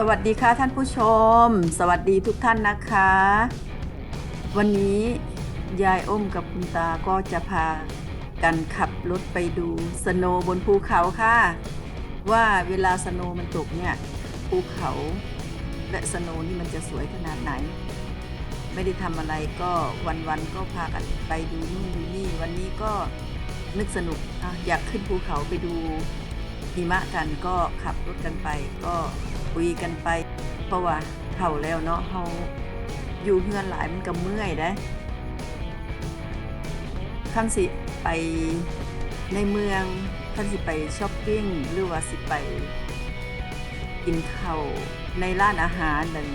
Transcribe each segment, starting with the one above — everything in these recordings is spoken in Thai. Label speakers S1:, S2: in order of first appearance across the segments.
S1: สวัสดีค่ะท่านผู้ชม สวัสดีทุกท่านนะคะ วันนี้ยายอ้มกับคุณตาก็จะพากันขับรถไปดูสโนว์บนภูเขาค่ะ ว่าเวลาสโนว์มันตกเนี่ยภูเขาและสโนว์นี่มันจะสวยขนาดไหน ไม่ได้ทำอะไรก็วันๆก็พากันไปดูนู่นดูนี่ วันนี้ก็นึกสนุกออยากขึ้นภูเขาไปดูหิมะกันก็ขับรถกันไปก็ คุยกันไป เพราะว่าเฒ่าแล้วเนาะเฮาอยู่เฮือนหลายมันก็เมื่อยได้คันสิไปในเมืองคันสิไปช้อปปิ้งหรือว่าสิไป กินข้าวในร้านอาหารนั่น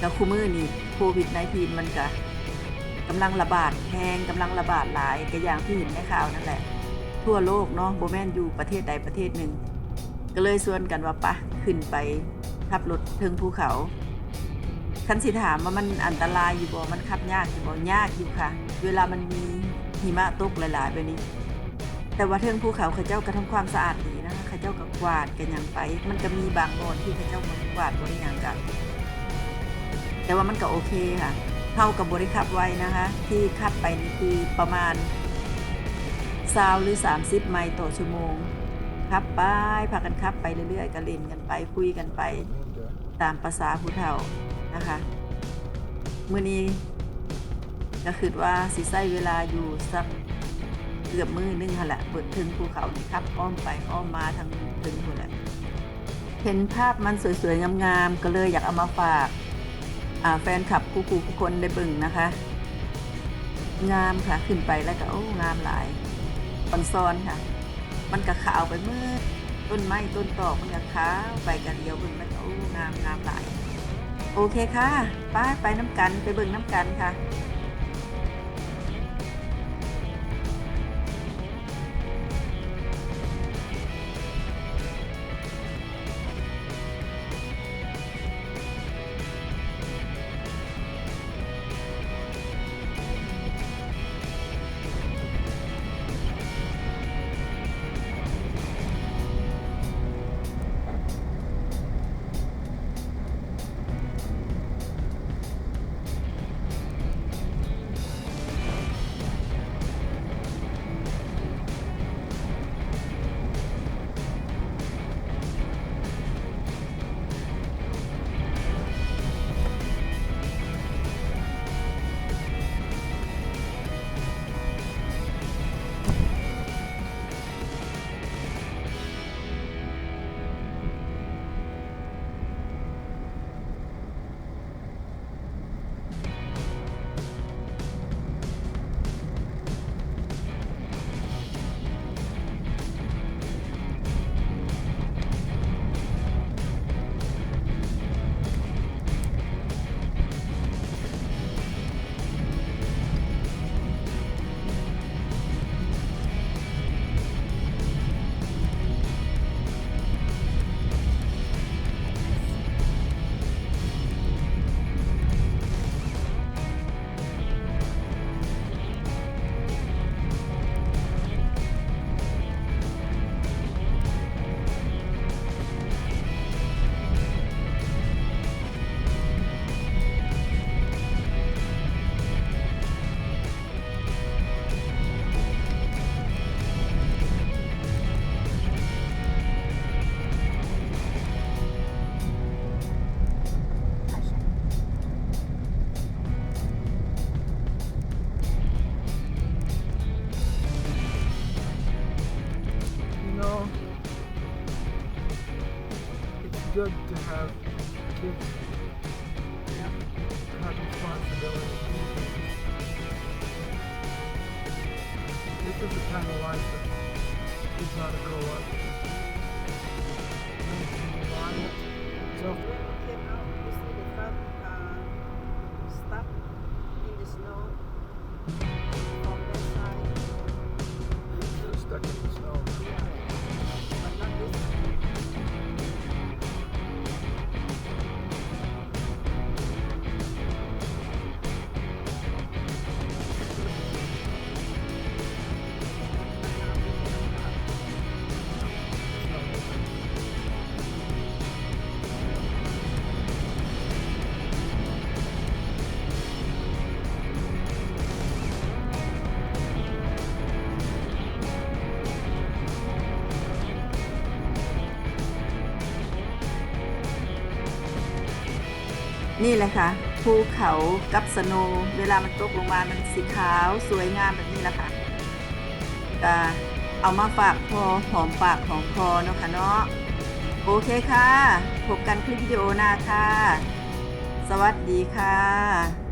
S1: แล้วคูมือนี่โควิด -19 มันก็กำลังระบาดแพงกำลังระบาดหลายก็อย่างที่เห็นในข่าวนั่นแหละ ทั่วโลกเนาะโบแมนอยู่ประเทศใดประเทศหนึ่ง ก็เลยชวนกันว่าปะขึ้นไปขับรถถึงภูเขาคันสิถามว่ามันอันตรายอยู่บ่ มันขับยากอยู่บ่ยากอยู่ค่ะ เวลามันมีหิมะตกหลายๆแบบนี้ แต่ว่าเทิงภูเขาเขาเจ้าก็ทำความสะอาดดีนะคะเขาเจ้าก็กวาดกันอย่างไป มันก็มีบางบอนที่เขาเจ้ามันกวาดบริยางกัน แต่ว่ามันก็โอเคค่ะ เท่ากับบริขับไว้นะคะ ที่ขับไปนี่คือประมาณซาวหรือ 30 ไมล์ต่อชั่วโมง ขับไปพากันขับไปเรื่อยๆ ก็เล่นกันไปคุยกันไป ตามภาษาผู้เฒ่านะคะมื้อนี้ก็คือว่าสิใช้เวลาอยู่สักเกือบมือนึงหั่นแหละเปิดถึงภูเขานี่ขับอ้อมไปอ้อมมาทางถึงพุ่นแหละเห็นภาพมันสวยๆงามๆก็เลยอยากเอามาฝากแฟนคลับคู่ๆทุกคนได้บิ่งนะคะ งามค่ะขึ้นไปแล้วก็โอ้งามหลายออนซอนค่ะ มันก็ขาวไปเมื่อต้นไม้ต้นตอกมันก็ขาวใบกันเดียวเบิ่งแล้วก็โอ้งามงามหลาย โอเคค่ะป้าไปน้ำกันไปเบิ่งน้ำกันค่ะ
S2: good to have kids have responsibility. This is the kind of life that kids ought to grow up. Reliant,
S1: นี่เลยค่ะภูเขากับสโนเวลามันตกลงมา มันสีขาวสวยงามแบบนี้แหละค่ะก็เอามาฝากพอหอมปากหอมคอเนาะค่ะเนาะโอเคค่ะ พบกันคลิปวิดีโอหน้าค่ะ สวัสดีค่ะ